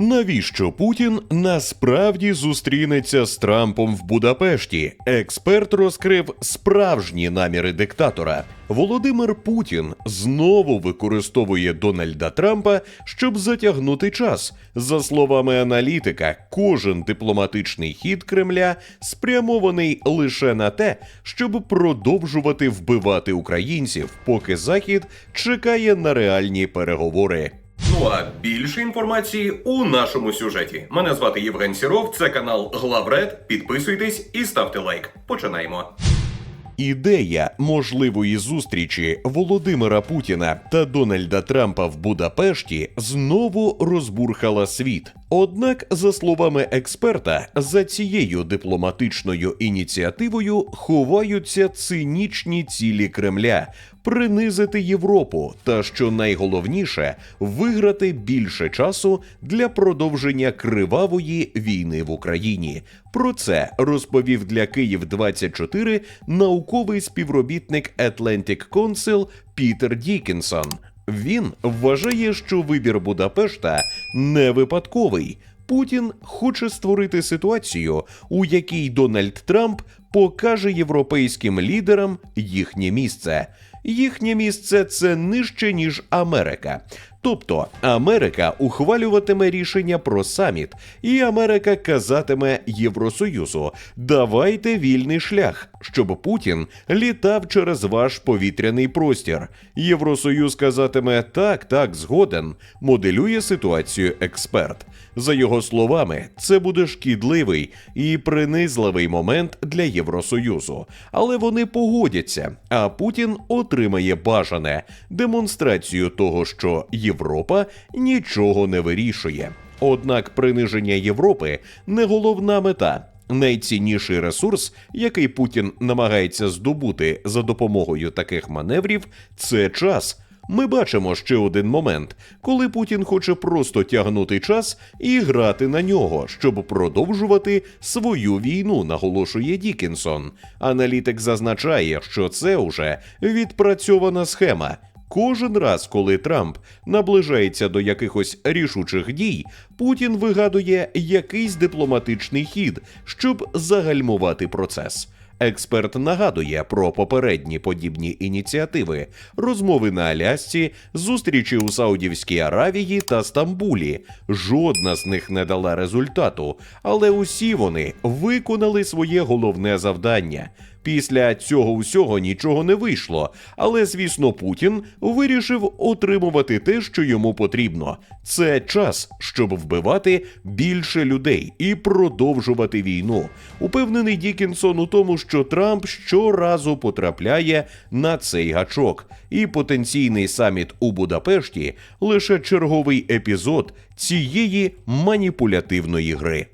Навіщо Путін насправді зустрінеться з Трампом в Будапешті? Експерт розкрив справжні наміри диктатора. Володимир Путін знову використовує Дональда Трампа, щоб затягнути час. За словами аналітика, кожен дипломатичний хід Кремля спрямований лише на те, щоб продовжувати вбивати українців, поки Захід чекає на реальні переговори. Ну а більше інформації у нашому сюжеті. Мене звати Євген Сіров, це канал Главред. Підписуйтесь і ставте лайк. Починаємо. Ідея можливої зустрічі Володимира Путіна та Дональда Трампа в Будапешті знову розбурхала світ. Однак, за словами експерта, за цією дипломатичною ініціативою ховаються цинічні цілі Кремля принизити Європу та, що найголовніше, виграти більше часу для продовження кривавої війни в Україні. Про це розповів для Київ 24 науковий співробітник Atlantic Council Пітер Дікінсон. Він вважає, що вибір Будапешта не випадковий. Путін хоче створити ситуацію, у якій Дональд Трамп покаже європейським лідерам їхнє місце. Їхнє місце це нижче ніж Америка. Тобто Америка ухвалюватиме рішення про саміт, і Америка казатиме Євросоюзу: давайте вільний шлях, щоб Путін літав через ваш повітряний простір. Євросоюз казатиме так, так, згоден. Моделює ситуацію експерт. За його словами, це буде шкідливий і принизливий момент для Євросоюзу, але вони погодяться. А Путін отримає бажане демонстрацію того, що Європа нічого не вирішує. Однак приниження Європи не головна мета. Найцінніший ресурс, який Путін намагається здобути за допомогою таких маневрів, це час. Ми бачимо ще один момент, коли Путін хоче просто тягнути час і грати на нього, щоб продовжувати свою війну, наголошує Дікінсон. Аналітик зазначає, що це уже відпрацьована схема. Кожен раз, коли Трамп наближається до якихось рішучих дій, Путін вигадує якийсь дипломатичний хід, щоб загальмувати процес. Експерт нагадує про попередні подібні ініціативи, розмови на Алясці, зустрічі у Саудівській Аравії та Стамбулі. Жодна з них не дала результату, але усі вони виконали своє головне завдання. Після цього всього нічого не вийшло, але звісно, Путін вирішив отримувати те, що йому потрібно. Це час, щоб вбивати більше людей і продовжувати війну. Упевнений Дікінсон у тому, що Трамп щоразу потрапляє на цей гачок, і потенційний саміт у Будапешті лише черговий епізод цієї маніпулятивної гри.